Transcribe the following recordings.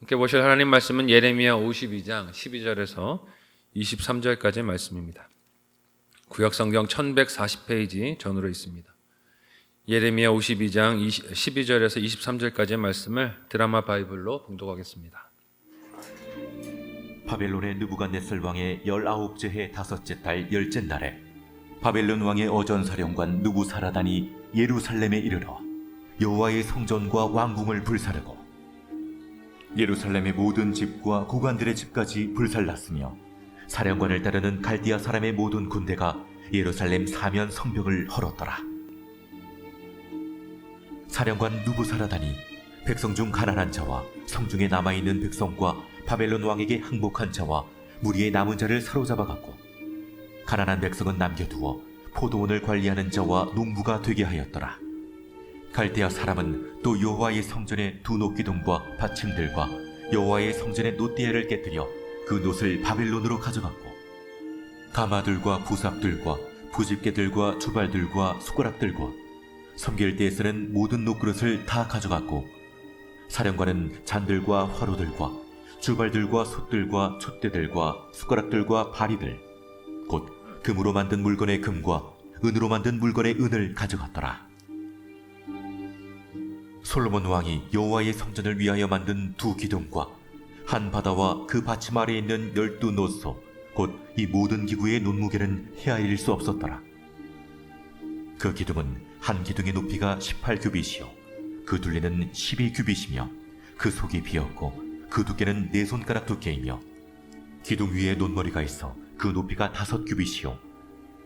함께 보실 하나님 말씀은 예레미야 52장 12절에서 23절까지의 말씀입니다. 구약 성경 1140페이지 전으로 있습니다. 예레미야 52장 12절에서 23절까지의 말씀을 드라마 바이블로 봉독하겠습니다. 바벨론의 느부갓네살 왕의 열아홉째 해 다섯째 달 열째 날에 바벨론 왕의 어전사령관 누부사라단이 예루살렘에 이르러 여호와의 성전과 왕궁을 불사르고 예루살렘의 모든 집과 고관들의 집까지 불살랐으며 사령관을 따르는 갈디아 사람의 모든 군대가 예루살렘 사면 성벽을 헐었더라. 사령관 누부사라단이 백성 중 가난한 자와 성중에 남아 있는 백성과 바벨론 왕에게 항복한 자와 무리의 남은 자를 사로잡아 갔고 가난한 백성은 남겨두어 포도원을 관리하는 자와 농부가 되게 하였더라. 갈대아 사람은 또 여호와의 성전의 두 녹기둥과 받침들과 여호와의 성전의 노띠에를 깨뜨려 그 놋을 바벨론으로 가져갔고 가마들과 부삽들과 부집개들과 주발들과 숟가락들과 섬길 때에 쓰는 모든 녹그릇을 다 가져갔고 사령관은 잔들과 화로들과 주발들과 솥들과 촛대들과 숟가락들과 바리들 곧 금으로 만든 물건의 금과 은으로 만든 물건의 은을 가져갔더라. 솔로몬 왕이 여호와의 성전을 위하여 만든 두 기둥과 한 바다와 그 받침 아래에 있는 열두 노소 곧 이 모든 기구의 논무게는 헤아릴 수 없었더라. 그 기둥은 한 기둥의 높이가 18규빗이요 그 둘레는 12규빗이며 그 속이 비었고 그 두께는 네 손가락 두께이며 기둥 위에 논머리가 있어 그 높이가 다섯 규빗이요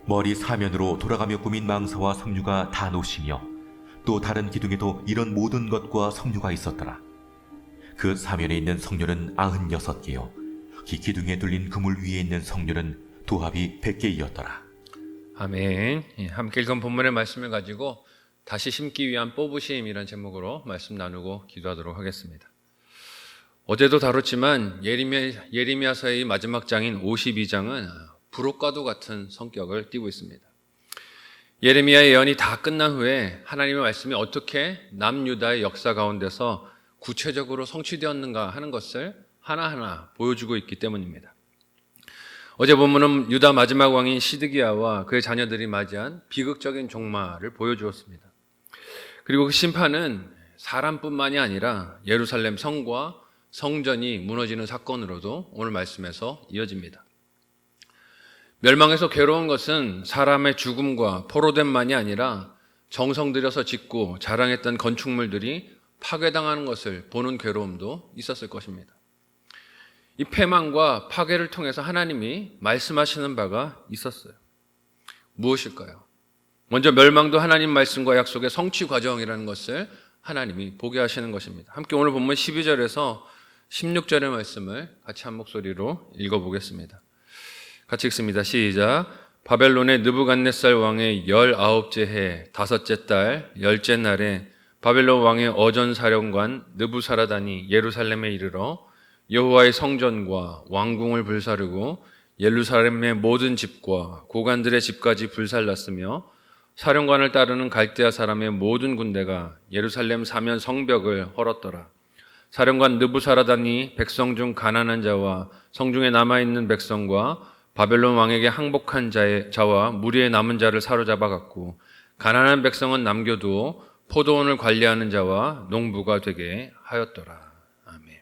머리 사면으로 돌아가며 꾸민 망사와 석류가 다 노시며 또 다른 기둥에도 이런 모든 것과 석류가 있었더라 그 사면에 있는 석류는 아흔 여섯 개요 기 기둥에 둘린 그물 위에 있는 석류는 도합이 백 개이었더라 아멘. 예, 함께 읽은 본문의 말씀을 가지고 다시 심기 위한 뽑으심이라는 제목으로 말씀 나누고 기도하도록 하겠습니다. 어제도 다뤘지만 예리미야, 예리미야서의 마지막 장인 52장은 부록과도 같은 성격을 띠고 있습니다. 예레미야의 예언이 다 끝난 후에 하나님의 말씀이 어떻게 남유다의 역사 가운데서 구체적으로 성취되었는가 하는 것을 하나하나 보여주고 있기 때문입니다. 어제 본문은 유다 마지막 왕인 시드기야와 그의 자녀들이 맞이한 비극적인 종말을 보여주었습니다. 그리고 그 심판은 사람뿐만이 아니라 예루살렘 성과 성전이 무너지는 사건으로도 오늘 말씀에서 이어집니다. 멸망에서 괴로운 것은 사람의 죽음과 포로됨만이 아니라 정성 들여서 짓고 자랑했던 건축물들이 파괴당하는 것을 보는 괴로움도 있었을 것입니다. 이 패망과 파괴를 통해서 하나님이 말씀하시는 바가 있었어요. 무엇일까요? 먼저 멸망도 하나님 말씀과 약속의 성취 과정이라는 것을 하나님이 보게 하시는 것입니다. 함께 오늘 본문 12절에서 16절의 말씀을 같이 한 목소리로 읽어보겠습니다. 같이 읽습니다. 시작. 바벨론의 느부갓네살 왕의 열아홉째 해 다섯째 달 열째 날에 바벨론 왕의 어전 사령관 느부사라단이 예루살렘에 이르러 여호와의 성전과 왕궁을 불사르고 예루살렘의 모든 집과 고관들의 집까지 불살랐으며 사령관을 따르는 갈대아 사람의 모든 군대가 예루살렘 사면 성벽을 헐었더라. 사령관 느부사라단이 백성 중 가난한 자와 성중에 남아 있는 백성과 바벨론 왕에게 항복한 자의, 자와 무리의 남은 자를 사로잡아 갔고 가난한 백성은 남겨두어 포도원을 관리하는 자와 농부가 되게 하였더라. 아멘.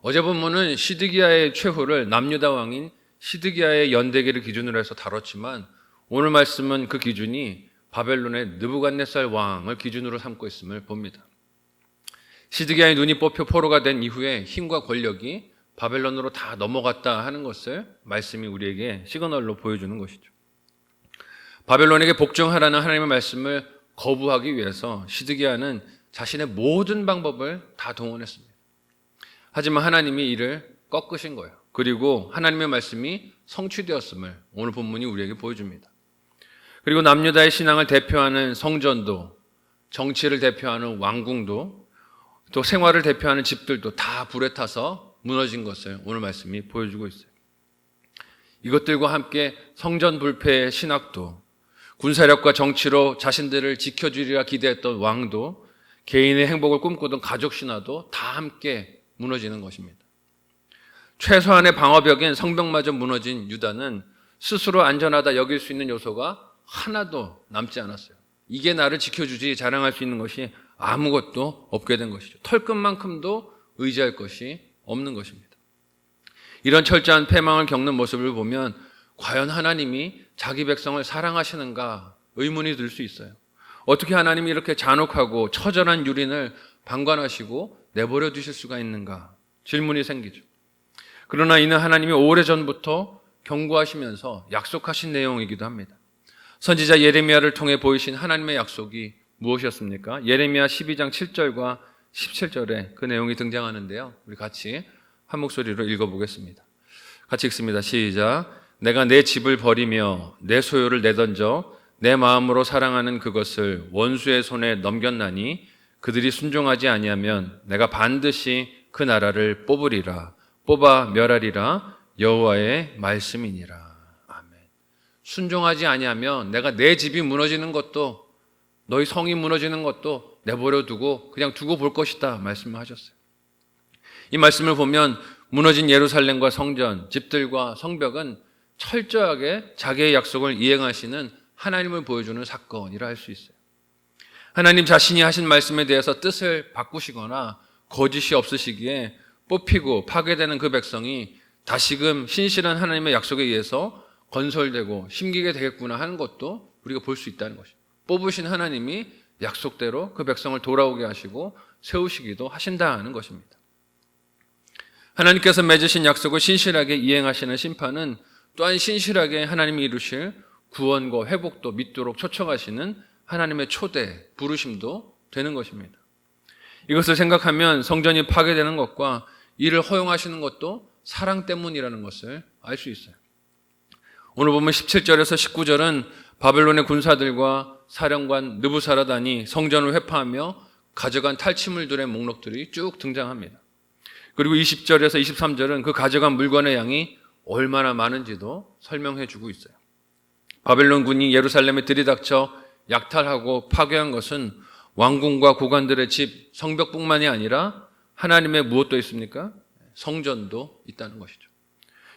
어제 본문은 시드기야의 최후를 남유다 왕인 시드기야의 연대기를 기준으로 해서 다뤘지만 오늘 말씀은 그 기준이 바벨론의 느부갓네살 왕을 기준으로 삼고 있음을 봅니다. 시드기야의 눈이 뽑혀 포로가 된 이후에 힘과 권력이 바벨론으로 다 넘어갔다 하는 것을 말씀이 우리에게 시그널로 보여주는 것이죠. 바벨론에게 복종하라는 하나님의 말씀을 거부하기 위해서 시드기야는 자신의 모든 방법을 다 동원했습니다. 하지만 하나님이 이를 꺾으신 거예요. 그리고 하나님의 말씀이 성취되었음을 오늘 본문이 우리에게 보여줍니다. 그리고 남유다의 신앙을 대표하는 성전도, 정치를 대표하는 왕궁도, 또 생활을 대표하는 집들도 다 불에 타서 무너진 것을 오늘 말씀이 보여주고 있어요. 이것들과 함께 성전 불패의 신학도, 군사력과 정치로 자신들을 지켜주리라 기대했던 왕도, 개인의 행복을 꿈꾸던 가족 신화도 다 함께 무너지는 것입니다. 최소한의 방어벽인 성벽마저 무너진 유다는 스스로 안전하다 여길 수 있는 요소가 하나도 남지 않았어요. 이게 나를 지켜주지 자랑할 수 있는 것이 아무것도 없게 된 것이죠. 털끝만큼도 의지할 것이 없는 것입니다. 이런 철저한 패망을 겪는 모습을 보면 과연 하나님이 자기 백성을 사랑하시는가 의문이 들 수 있어요. 어떻게 하나님이 이렇게 잔혹하고 처절한 유린을 방관하시고 내버려 두실 수가 있는가 질문이 생기죠. 그러나 이는 하나님이 오래전부터 경고하시면서 약속하신 내용이기도 합니다. 선지자 예레미야를 통해 보이신 하나님의 약속이 무엇이었습니까? 예레미야 12장 7절과 17절에 그 내용이 등장하는데요. 우리 같이 한 목소리로 읽어보겠습니다. 같이 읽습니다. 시작. 내가 내 집을 버리며 내 소유를 내던져 내 마음으로 사랑하는 그것을 원수의 손에 넘겼나니 그들이 순종하지 아니하면 내가 반드시 그 나라를 뽑으리라 뽑아 멸하리라 여호와의 말씀이니라. 아멘. 순종하지 아니하면 내가 내 집이 무너지는 것도 너희 성이 무너지는 것도 내버려 두고 그냥 두고 볼 것이다 말씀하셨어요. 이 말씀을 보면 무너진 예루살렘과 성전, 집들과 성벽은 철저하게 자기의 약속을 이행하시는 하나님을 보여주는 사건이라 할 수 있어요. 하나님 자신이 하신 말씀에 대해서 뜻을 바꾸시거나 거짓이 없으시기에 뽑히고 파괴되는 그 백성이 다시금 신실한 하나님의 약속에 의해서 건설되고 심기게 되겠구나 하는 것도 우리가 볼 수 있다는 것이죠. 뽑으신 하나님이 약속대로 그 백성을 돌아오게 하시고 세우시기도 하신다는 것입니다. 하나님께서 맺으신 약속을 신실하게 이행하시는 심판은 또한 신실하게 하나님이 이루실 구원과 회복도 믿도록 초청하시는 하나님의 초대, 부르심도 되는 것입니다. 이것을 생각하면 성전이 파괴되는 것과 이를 허용하시는 것도 사랑 때문이라는 것을 알 수 있어요. 오늘 보면 17절에서 19절은 바벨론의 군사들과 사령관 느부사라단이 성전을 회파하며 가져간 탈취물들의 목록들이 쭉 등장합니다. 그리고 20절에서 23절은 그 가져간 물건의 양이 얼마나 많은지도 설명해 주고 있어요. 바벨론 군이 예루살렘에 들이닥쳐 약탈하고 파괴한 것은 왕궁과 고관들의 집, 성벽뿐만이 아니라 하나님의 무엇도 있습니까? 성전도 있다는 것이죠.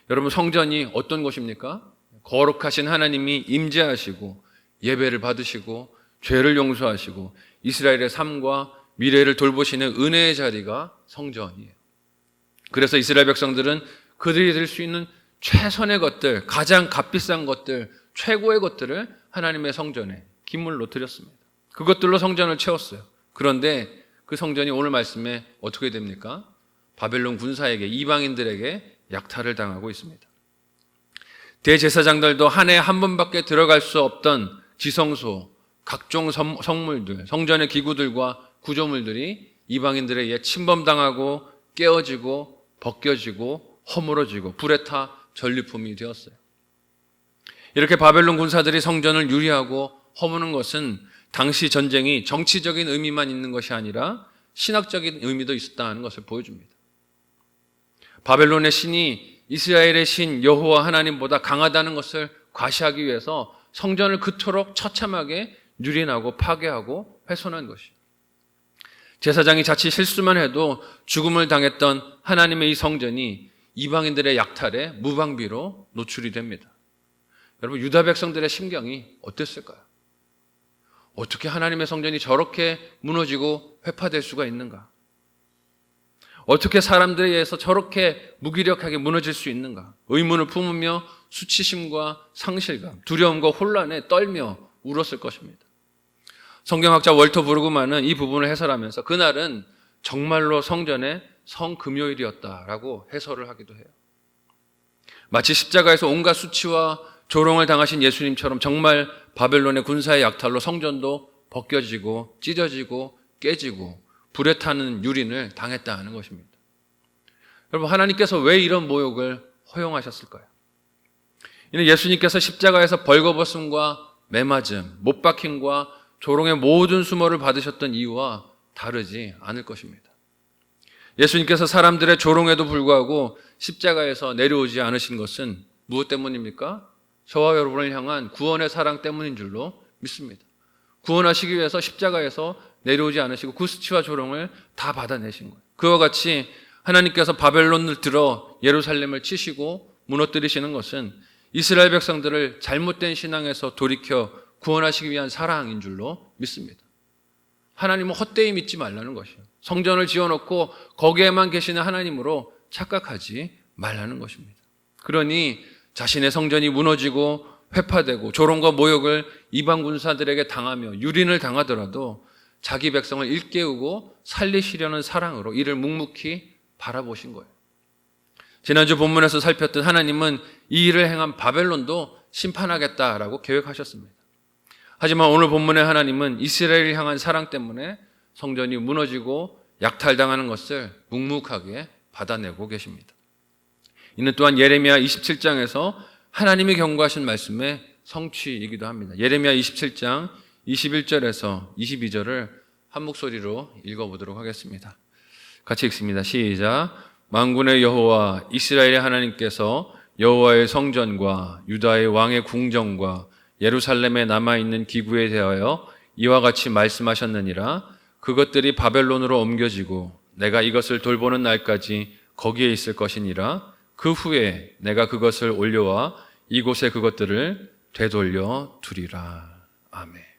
여러분 성전이 어떤 곳입니까? 거룩하신 하나님이 임재하시고 예배를 받으시고 죄를 용서하시고 이스라엘의 삶과 미래를 돌보시는 은혜의 자리가 성전이에요. 그래서 이스라엘 백성들은 그들이 들수 있는 최선의 것들, 가장 값비싼 것들, 최고의 것들을 하나님의 성전에 기물로 드렸습니다. 그것들로 성전을 채웠어요. 그런데 그 성전이 오늘 말씀에 어떻게 됩니까? 바벨론 군사에게 이방인들에게 약탈을 당하고 있습니다. 대제사장들도 한 해 한 번밖에 들어갈 수 없던 지성소, 각종 성- 성물들, 성전의 기구들과 구조물들이 이방인들에 의해 침범당하고 깨어지고 벗겨지고 허물어지고 불에 타 전리품이 되었어요. 이렇게 바벨론 군사들이 성전을 유리하고 허무는 것은 당시 전쟁이 정치적인 의미만 있는 것이 아니라 신학적인 의미도 있었다는 것을 보여줍니다. 바벨론의 신이 이스라엘의 신 여호와 하나님보다 강하다는 것을 과시하기 위해서 성전을 그토록 처참하게 유린하고 파괴하고 훼손한 것이요. 제사장이 자칫 실수만 해도 죽음을 당했던 하나님의 이 성전이 이방인들의 약탈에 무방비로 노출이 됩니다. 여러분 유다 백성들의 심경이 어땠을까요? 어떻게 하나님의 성전이 저렇게 무너지고 회파될 수가 있는가? 어떻게 사람들에 의해서 저렇게 무기력하게 무너질 수 있는가? 의문을 품으며 수치심과 상실감, 두려움과 혼란에 떨며 울었을 것입니다. 성경학자 월터 브루그만은 이 부분을 해설하면서 그날은 정말로 성전의 성금요일이었다라고 해설을 하기도 해요. 마치 십자가에서 온갖 수치와 조롱을 당하신 예수님처럼 정말 바벨론의 군사의 약탈로 성전도 벗겨지고 찢어지고 깨지고 불에 타는 유린을 당했다는 것입니다. 여러분 하나님께서 왜 이런 모욕을 허용하셨을까요? 이는 예수님께서 십자가에서 벌거벗음과 매맞음, 못 박힘과 조롱의 모든 수모를 받으셨던 이유와 다르지 않을 것입니다. 예수님께서 사람들의 조롱에도 불구하고 십자가에서 내려오지 않으신 것은 무엇 때문입니까? 저와 여러분을 향한 구원의 사랑 때문인 줄로 믿습니다. 구원하시기 위해서 십자가에서 내려오지 않으시고 그 수치와 조롱을 다 받아내신 거예요. 그와 같이 하나님께서 바벨론을 들어 예루살렘을 치시고 무너뜨리시는 것은 이스라엘 백성들을 잘못된 신앙에서 돌이켜 구원하시기 위한 사랑인 줄로 믿습니다. 하나님은 헛되이 믿지 말라는 것이요. 성전을 지어놓고 거기에만 계시는 하나님으로 착각하지 말라는 것입니다. 그러니 자신의 성전이 무너지고 회파되고 조롱과 모욕을 이방 군사들에게 당하며 유린을 당하더라도 자기 백성을 일깨우고 살리시려는 사랑으로 이를 묵묵히 바라보신 거예요. 지난주 본문에서 살폈던 하나님은 이 일을 행한 바벨론도 심판하겠다라고 계획하셨습니다. 하지만 오늘 본문의 하나님은 이스라엘을 향한 사랑 때문에 성전이 무너지고 약탈당하는 것을 묵묵하게 받아내고 계십니다. 이는 또한 예레미야 27장에서 하나님이 경고하신 말씀의 성취이기도 합니다. 예레미야 27장 21절에서 22절을 한 목소리로 읽어보도록 하겠습니다. 같이 읽습니다. 시작. 만군의 여호와 이스라엘의 하나님께서 여호와의 성전과 유다의 왕의 궁정과 예루살렘에 남아 있는 기구에 대하여 이와 같이 말씀하셨느니라 그것들이 바벨론으로 옮겨지고 내가 이것을 돌보는 날까지 거기에 있을 것이니라 그 후에 내가 그것을 올려와 이곳에 그것들을 되돌려 두리라 아멘.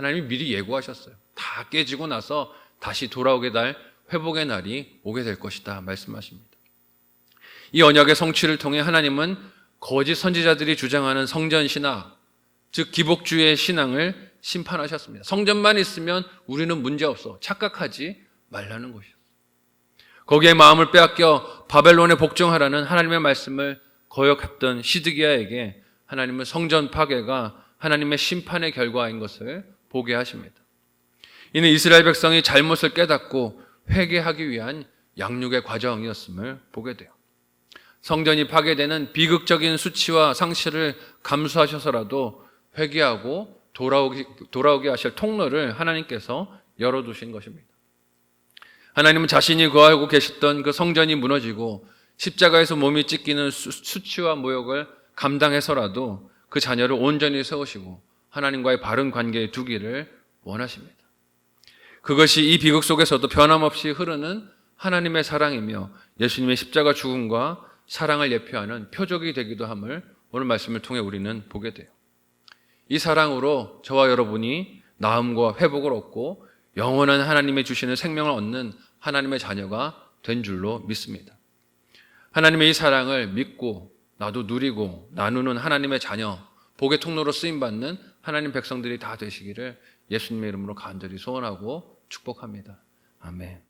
하나님이 미리 예고하셨어요. 다 깨지고 나서 다시 돌아오게 날 회복의 날이 오게 될 것이다 말씀하십니다. 이 언약의 성취를 통해 하나님은 거짓 선지자들이 주장하는 성전 신학, 즉 기복주의 신앙을 심판하셨습니다. 성전만 있으면 우리는 문제 없어. 착각하지 말라는 것이요. 거기에 마음을 빼앗겨 바벨론에 복종하라는 하나님의 말씀을 거역했던 시드기야에게 하나님은 성전 파괴가 하나님의 심판의 결과인 것을 보게 하십니다. 이는 이스라엘 백성이 잘못을 깨닫고 회개하기 위한 양육의 과정이었음을 보게 돼요. 성전이 파괴되는 비극적인 수치와 상실을 감수하셔서라도 회개하고 돌아오게 하실 통로를 하나님께서 열어두신 것입니다. 하나님은 자신이 거하고 계셨던 그 성전이 무너지고 십자가에서 몸이 찢기는 수, 수치와 모욕을 감당해서라도 그 자녀를 온전히 세우시고 하나님과의 바른 관계에 두기를 원하십니다. 그것이 이 비극 속에서도 변함없이 흐르는 하나님의 사랑이며 예수님의 십자가 죽음과 사랑을 예표하는 표적이 되기도 함을 오늘 말씀을 통해 우리는 보게 돼요. 이 사랑으로 저와 여러분이 나음과 회복을 얻고 영원한 하나님의 주시는 생명을 얻는 하나님의 자녀가 된 줄로 믿습니다. 하나님의 이 사랑을 믿고 나도 누리고 나누는 하나님의 자녀, 복의 통로로 쓰임 받는 하나님 백성들이 다 되시기를 예수님의 이름으로 간절히 소원하고 축복합니다. 아멘.